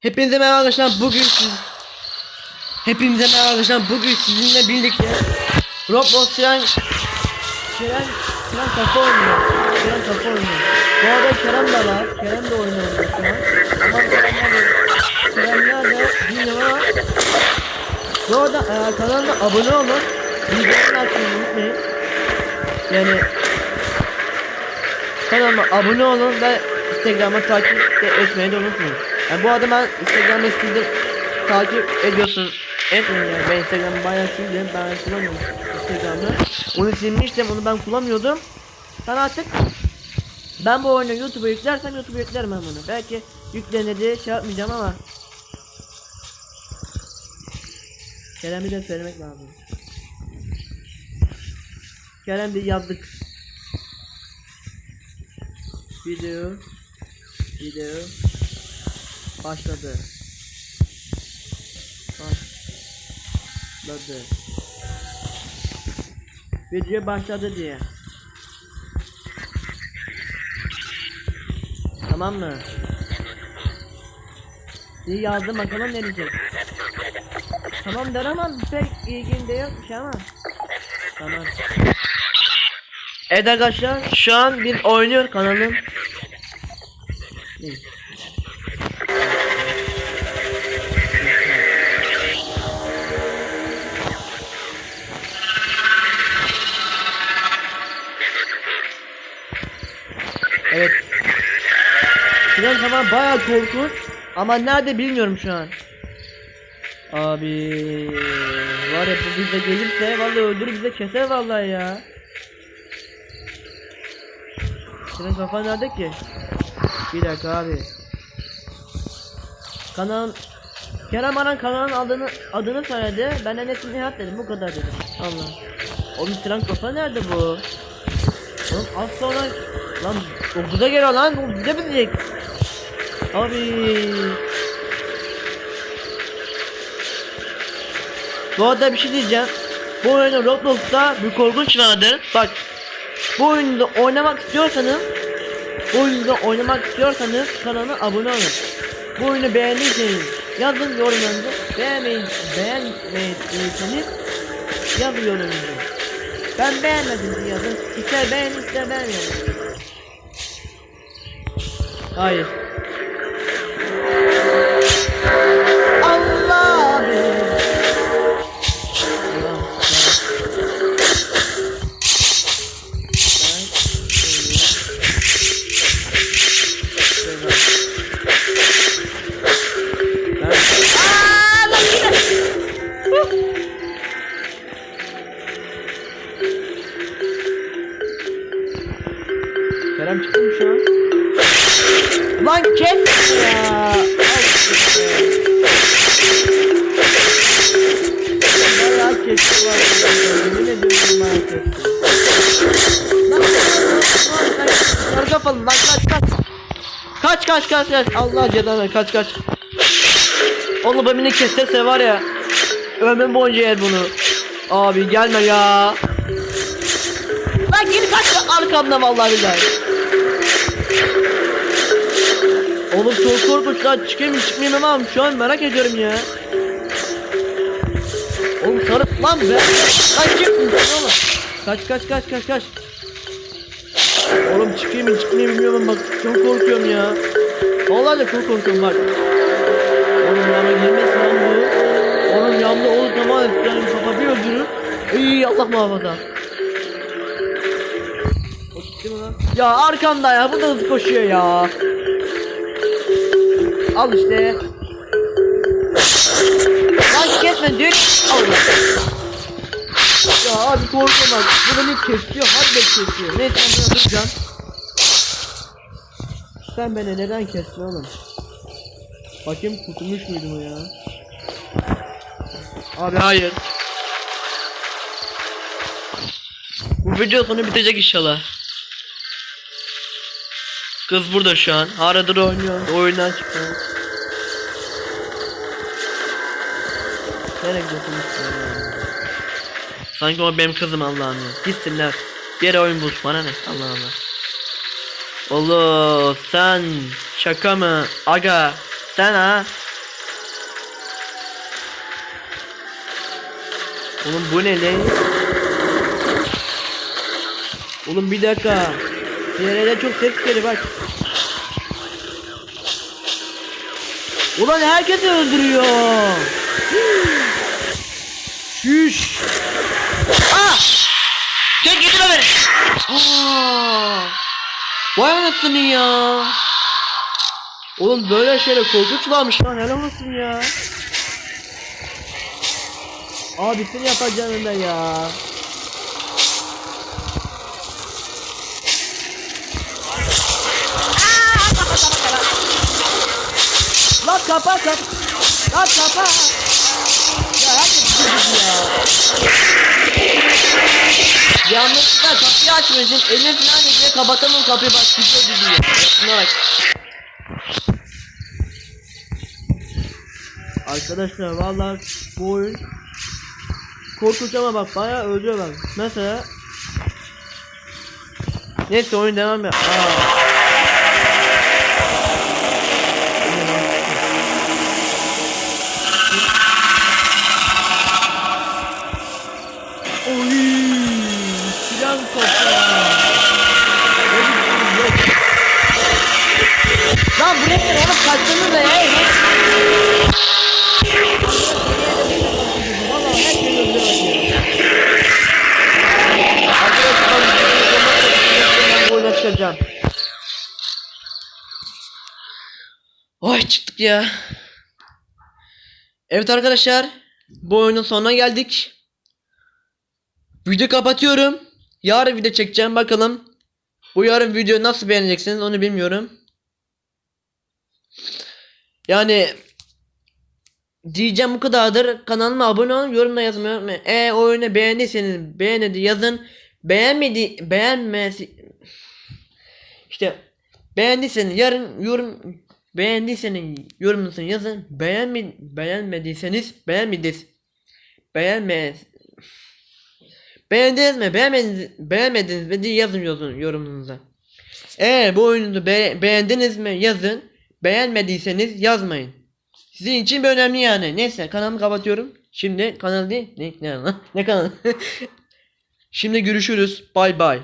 Hepinize merhaba arkadaşlar bugün siz Hepinize merhaba arkadaşlar bugün sizinle birlikte Roblox Siren Siren Siren kafa oynuyor. Siren kafa oynuyor. Bu arada Kerem de var Kerem de oynuyor şu an Ama Kerem nerede bilmiyorum ama Bu arada e, kanalıma abone olun. Bildirimleri açmayı unutmayın. Yani Kanalıma abone olun ve Instagram'a takip de etmeyi de unutmayın. Yani bu arada Instagram'da sizde takip ediyorsunuz. Etmeyin yani ben Instagram'ı bayağı sildim. Ben kullanmıyorum Instagram'ı. Onu silmiştim onu ben kullanmıyordum. Ben artık ben bu oyunu YouTube'a yüklersem YouTube'a yüklerim ben bunu. Belki yüklenedi şey yapmayacağım ama Kerem'i de söylemek lazım. Kerem bir yazdık. Video Video Başladı. Başladı. Video başladı diye. Tamam mı? İyi yazdım bakalım ne diyecek. Tamam der ama pek ilgin de yokmuş ama. Tamam. Evet arkadaşlar şu an bir oynuyor kanalım. İyi. Evet. Sinan tamam bayağı korkunç ama nerede bilmiyorum şu an. Abi var ya bu bize gelirse vallahi öldürür bize keser vallahi ya. Sinan kafa nerede ki? Bir dakika abi. Kanal Kerem Aran kanalın adını adını söyledi. Ben de Nesin Nihat dedim. Bu kadar dedim. Allah. Oğlum Sinan kafa nerede bu? Oğlum az sonra lan 9'a geliyor lan. Bu bize mi diyecek? Abi. Bu arada bir şey diyeceğim. Bu oyunda Roblox'ta bir korkunç vardır. Bak. Bu oyunda oynamak istiyorsanız bu oyunda oynamak istiyorsanız kanala abone olun. Bu oyunu beğendiyseniz yazın yorumlarınızı. Beğenmeyin, beğenmediyseniz yazın yorumlarınızı. Ben beğenmedim yazın. İster beğenin ister beğenmeyin. Hayır. Kerem çıktı mı şu an? Lan kes ya. Bayağı kesti var. Yemin ediyorum bayağı kesti. Lan, Sarı kafalı lan kaç kaç. Kaç kaç kaç kaç. Allah cezanı kaç kaç. Oğlum bu beni keserse var ya. Ömrüm boyunca yer bunu. Abi gelme ya. Lan geri kaç arkamda vallahi billahi. Oğlum çok korkunç lan çıkayım mı çıkmayayım şu an merak ediyorum ya. Oğlum sarı lan be. Lan çık oğlum. Kaç kaç kaç kaç kaç. Oğlum çıkayım mı çıkmayayım bilmiyorum bak çok korkuyorum ya. Vallahi çok korkuyorum bak. Oğlum yana gelmesin lan bu. Oğlum yanımda olur tamam yani kafa bir öldürür. İyi Allah muhafaza. O gitti lan? Ya arkamda ya bu da hızlı koşuyor ya. Al işte. Lan kesme düş. Allah. Ya abi korkma bak. Bu beni kesiyor. De kesiyor. Ben bunu duracağım. Sen beni neden kestin oğlum? Bakayım kurtulmuş muydum ya? Abi hayır. Bu video sonu bitecek inşallah. Kız burada şu an. Haradır oynuyor. Oyundan çıkıyor. Nereye gidiyorsunuz? Sanki o benim kızım Allah'ım ya. Gitsinler. Bir yere oyun bul. Bana ne? Allah Allah. Oğlum sen şaka mı? Aga sen ha? Oğlum bu ne lan? Oğlum bir dakika. Diğerlerden çok ses geliyor bak. Ulan herkesi öldürüyor. Şüş. Ah! Çek getirme beni. Aa! Vay anasını ya. Oğlum böyle şeyler korkunç varmış lan helal olsun ya. Abi seni yapacağım ben ya. Lan kapa kap. Lan kapa. Ya gibi ya. Yanlışlıkla kapıyı açmışım. Elim falan diye kapatamam kapıyı bak kimse gidiyor. Şuna bak. Arkadaşlar vallahi bu oyun korkunç ama bak bayağı öldürüyor. Mesela Neyse oyun devam ya. Aa. Oy çıktık ya. Evet arkadaşlar. Bu oyunun sonuna geldik. Video kapatıyorum. Yarın video çekeceğim bakalım. Bu yarın video nasıl beğeneceksiniz onu bilmiyorum. Yani diyeceğim bu kadardır. Kanalıma abone olun, yorumda yazmayı unutmayın. Eğer oyunu beğendiyseniz beğenedi yazın. Beğenmedi beğenmesi işte beğendiyseniz yarın yorum beğendiyseniz yorumunuzu yazın. Beğenme beğenmediyseniz beğenmediniz beğenme Beğendiniz mi? Beğenmediniz, beğenmediniz mi diye yazın yorumunuza. Eğer bu oyunu be- beğendiniz mi yazın. Beğenmediyseniz yazmayın. Sizin için bir önemli yani. Neyse kanalımı kapatıyorum. Şimdi kanal değil. Ne, ne, ne kanal? Şimdi görüşürüz. Bay bay.